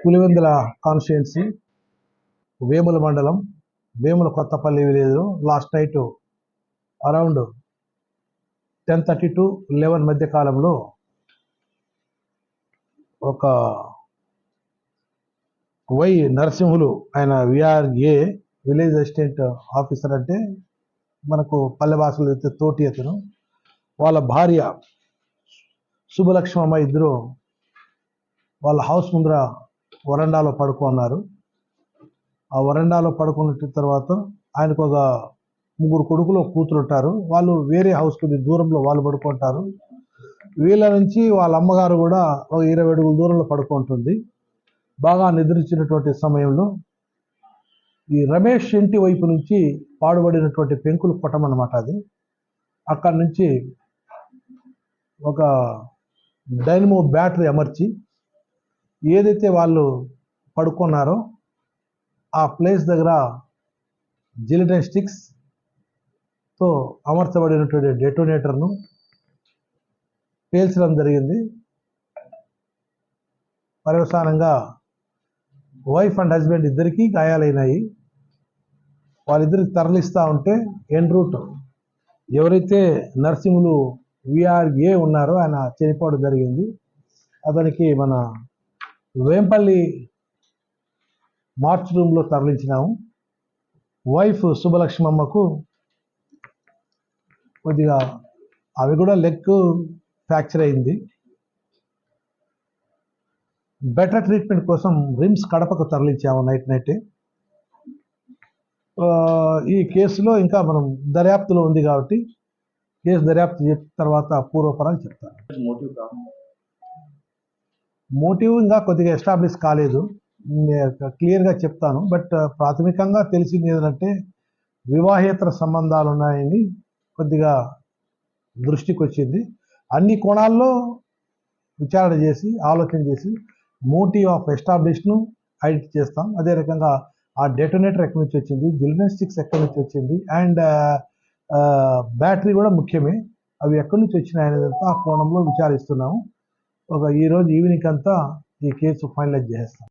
Pulivendula constituency Vemula మండలం Vemula Kothapalli village last night around ten thirty to eleven మధ్య కాలంలో ఒక వై నరసింహులు ఆయన విఆర్ఏ విలేజ్ అసిస్టెంట్ ఆఫీసర్ అంటే మనకు పల్లె భాషలో అయితే తోటి అతను. వాళ్ళ భార్య శుభలక్ష్మమ్మ ఇద్దరు వాళ్ళ హౌస్ ముందర వరండాలో పడుకున్నారు ఆ వరండాలో పడుకున్న తర్వాత ఆయనకు ఒక ముగ్గురు కొడుకులు కూతురు ఉంటారు. వాళ్ళు వేరే హౌస్ దూరంలో వాళ్ళు పడుకుంటారు. వీళ్ళ నుంచి వాళ్ళ అమ్మగారు కూడా ఒక ఇరవై అడుగుల దూరంలో పడుకుంటుంది. బాగా నిద్రించినటువంటి సమయంలో ఈ రమేష్ ఇంటి వైపు నుంచి పాడుబడినటువంటి పెంకులు కొట్టమన్నమాట అది. అక్కడి నుంచి ఒక డైనమో బ్యాటరీ అమర్చి ఏదైతే వాళ్ళు పడుకున్నారో ఆ ప్లేస్ దగ్గర జిలిటన్ స్టిక్స్తో అమర్చబడినటువంటి డెటోనేటర్ను పేల్చడం జరిగింది. పర్యవసానంగా వైఫ్ అండ్ హస్బెండ్ ఇద్దరికీ గాయాలైనాయి. వాళ్ళిద్దరికి తరలిస్తూ ఉంటే ఎన్ రూట్ ఎవరైతే నర్సింహులు విఆర్ఏ ఉన్నారో ఆయన చనిపోవడం జరిగింది. అతనికి మన వేంపల్లి మార్చ్ రూమ్లో తరలించినాము వైఫ్ శుభలక్ష్మమ్మకు కొద్దిగా అవి కూడా లెగ్ ఫ్రాక్చర్ అయింది. బెటర్ ట్రీట్మెంట్ కోసం రిమ్స్ కడపకు తరలించాము నైట్ నైటే. ఈ కేసులో ఇంకా మనం దర్యాప్తులో ఉంది కాబట్టి కేసు దర్యాప్తు చెప్పిన తర్వాత పూర్వపరాలు చెప్తాను. మోటివ్ ఇంకా కొద్దిగా ఎస్టాబ్లిష్ కాలేదు. క్లియర్గా చెప్తాను. బట్ ప్రాథమికంగా తెలిసింది ఏంటంటే వివాహేతర సంబంధాలు ఉన్నాయని కొద్దిగా దృష్టికి వచ్చింది అన్ని కోణాల్లో విచారణ చేసి ఆలోచన చేసి మోటివ్ ఆఫ్ ఎస్టాబ్లిష్ను ఐడెంటిఫై చేస్తాం. అదే రకంగా ఆ డెటోనేటర్ ఎక్కడి నుంచి వచ్చింది? జిల్నాస్టిక్స్ ఎక్కడి నుంచి వచ్చింది? అండ్ బ్యాటరీ కూడా ముఖ్యమే. అవి ఎక్కడి నుంచి వచ్చినాయి ఆ కోణంలో విచారిస్తున్నాము. ఒక ఈ రోజు ఈవినింగ్ అంతా ఈ కేసు ఫైనలైజ్ చేసేస్తాం.